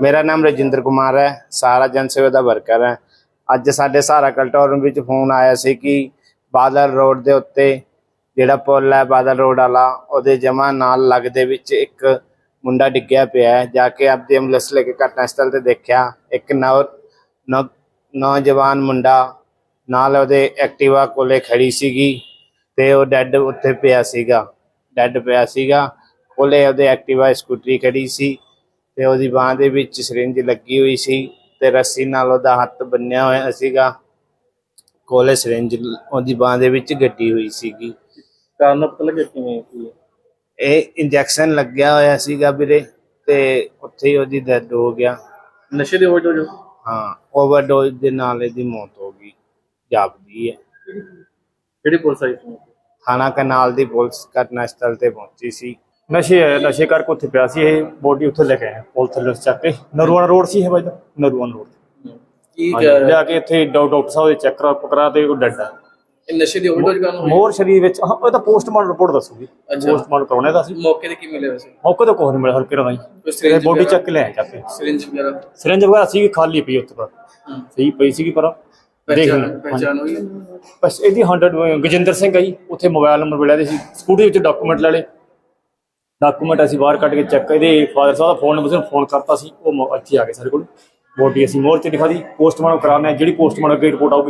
ਮੇਰਾ ਨਾਮ ਰਜਿੰਦਰ ਕੁਮਾਰ ਹੈ, ਸਾਰਾ ਜਨ ਸੇਵਾ ਦਾ ਵਰਕਰ ਹੈ। ਅੱਜ ਸਾਡੇ ਸਾਰਾ ਕਲਟੋਰਨ ਵਿੱਚ ਫੋਨ ਆਇਆ ਸੀ ਕਿ ਬਾਦਲ ਰੋਡ ਦੇ ਉੱਤੇ ਜਿਹੜਾ ਪੁਲ ਹੈ, ਬਾਦਲ ਰੋਡ ਵਾਲਾ, ਉਹਦੇ ਜਮਾ ਨਾਲ ਲੱਗਦੇ ਵਿੱਚ ਇੱਕ ਮੁੰਡਾ ਡਿੱਗਿਆ ਪਿਆ ਹੈ। ਜਾ ਕੇ ਆਪਦੀ ਐਂਬੂਲੈਂਸ ਲੈ ਕੇ ਘਟਨਾ ਸਥਲ ਤੇ ਦੇਖਿਆ। ਇੱਕ ਨੌ, ਨੌਜਵਾਨ ਮੁੰਡਾ ਨਾਲ ਉਹਦੇ ਐਕਟਿਵਾ ਕੋਲੇ ਖੜੀ ਸੀਗੀ ਤੇ ਉਹ ਡੈੱਡ ਉੱਥੇ ਪਿਆ ਸੀਗਾ। ਡੈੱਡ ਪਿਆ ਸੀਗਾ। ਕੋਲੇ ਉਹਦੇ ਐਕਟਿਵਾ, ਸਕੂਟਰੀ ਖੜੀ ਸੀ। ਤੇ ਉਹਦੀ ਬਾਹ ਦੇ ਵਿੱਚ ਸਿਰਿੰਜ ਲੱਗੀ ਹੋਈ ਸੀ ਤੇ ਰੱਸੀ ਨਾਲ ਉਹਦਾ ਹੱਥ ਬੰਨਿਆ ਹੋਇਆ ਸੀਗਾ। ਕੋਲੇ ਸਿਰਿੰਜ ਉਹਦੀ ਬਾਹ ਦੇ ਵਿੱਚ ਗੱਡੀ ਹੋਈ ਸੀਗੀ। ਕਾਰਨ ਪਤਾ ਲੱਗਿਆ ਕਿਵੇਂ ਹੈ? ਇਹ ਇੰਜੈਕਸ਼ਨ ਲੱਗਿਆ ਹੋਇਆ ਸੀਗਾ ਵੀਰੇ ਤੇ ਉੱਥੇ ਹੀ ਉਹਦੀ ਡੈਡ ਹੋ ਗਿਆ। ਨਸ਼ੇ ਦੇ ਵਜ੍ਹਾ ਜੋ ਹਾਂ ਓਵਰਡੋਜ਼ ਦੇ ਨਾਲ ਇਹਦੀ ਮੌਤ ਹੋ ਗਈ ਜਾਪਦੀ ਹੈ। ਕਿਹੜੀ ਪੁਲਿਸ ਆਈ ਸੀ? ਥਾਣਾ ਕਨਾਲ ਦੀ ਪੁਲਿਸ ਘਟਨਾ ਸਥਲ ਤੇ ਪਹੁੰਚੀ ਸੀ। ਨਸ਼ੇ ਹੈ ਨਸ਼ੇ ਕਰਕੇ ਉੱਥੇ ਪਿਆ ਸੀ ਇਹ ਬੋਡੀ ਉੱਥੇ ਲੈ ਕੇ ਆਏ ਪੁਲ ਥੱਲੇ ਚੱਕ ਕੇ। ਨਰੂਆਣਾ ਰੋਡ ਸੀ ਇਹ ਬਾਈ ਦਾ ਨਰੂਆਣਾ ਰੋਡ ਕੀ ਹਾਂਜੀ, ਲਿਆ ਕੇ ਇੱਥੇ ਡਾਕ- ਡਾਕਟਰ ਸਾਹਿਬ ਦੇ ਚੈੱਕ ਕਰਾ ਕਰਾ ਤੇ ਉਹ ਡੱਡਾ। ਇਹ ਨਸ਼ੇ ਦੀ ਓਵਰਡੋਜ਼ ਕਾਰਨ ਹੋਈ? ਮੋਰ ਸਰੀਰ ਵਿੱਚ ਹਾਂ, ਇਹ ਤਾਂ ਪੋਸਟਮਾਰਟਮ ਰਿਪੋਰਟ ਦੱਸੂਗੀ। ਅੱਛਾ। ਪੋਸਟਮਾਰਟਮ ਕਰਾਉਣੇ ਦਾ ਸੀ ਮੌਕੇ ਤੇ ਕੀ ਮਿਲਿਆ ਵੈਸੇ? ਮੌਕੇ ਤੇ ਕੁਛ ਨਹੀਂ ਮਿਲਿਆ ਹਲਕੇ ਰਵਾਈ ਕੋਈ syringe ਬੋਡੀ ਵਗੈਰਾ? ਚੱਕ ਕੇ ਲੈ ਚੱਕ ਕੇ। ਸਿਰਿੰਜ ਵਗੈਰਾ? ਸਿਰੰਜ ਵਗੈਰਾ ਸੀ ਖਾਲੀ ਪਈ ਉੱਥੇ ਪਰ। ਸਹੀ ਪਈ ਸੀਗੀ ਪਰ ਦੇਖ ਹੋਈ? ਹੈ? ਬਸ ਇਹਦੀ 100 ਗਜਿੰਦਰ ਸਿੰਘ ਆਈ ਉੱਥੇ ਮੋਬਾਈਲ ਨੰਬਰ ਮਿਲਿਆ ਦੇ ਸੀ ਸਕੂਟੀ ਵਿੱਚ ਡਾਕੂਮੈਂਟ ਲੈ ਲਏ। ਡਾਕੂਮੈਂਟ ਅਸੀਂ ਬਾਹਰ ਕੱਢ ਕੇ ਚੈੱਕ ਇਹਦੇ ਫਾਦਰ ਸਾਹਿਬ ਦਾ ਫੋਨ ਨੰਬਰ ਸੀ ਫੋਨ ਕਰਤਾ ਸੀ। ਉਹ ਮੌ- ਇੱਥੇ ਆ ਗਏ ਸਾਡੇ ਕੋਲ। ਬੋਡੀ ਅਸੀਂ ਮੋਰ ਤੇ ਦਿਖਾ ਦੀ ਪੋਸਟਮਾਰਟਮ ਕਰਾਉਣਾ ਜਿਹੜੀ ਪੋਸਟਮਾਰਟਮ ਅੱਗੇ ਰਿਪੋਰਟ ਆਊਗੀ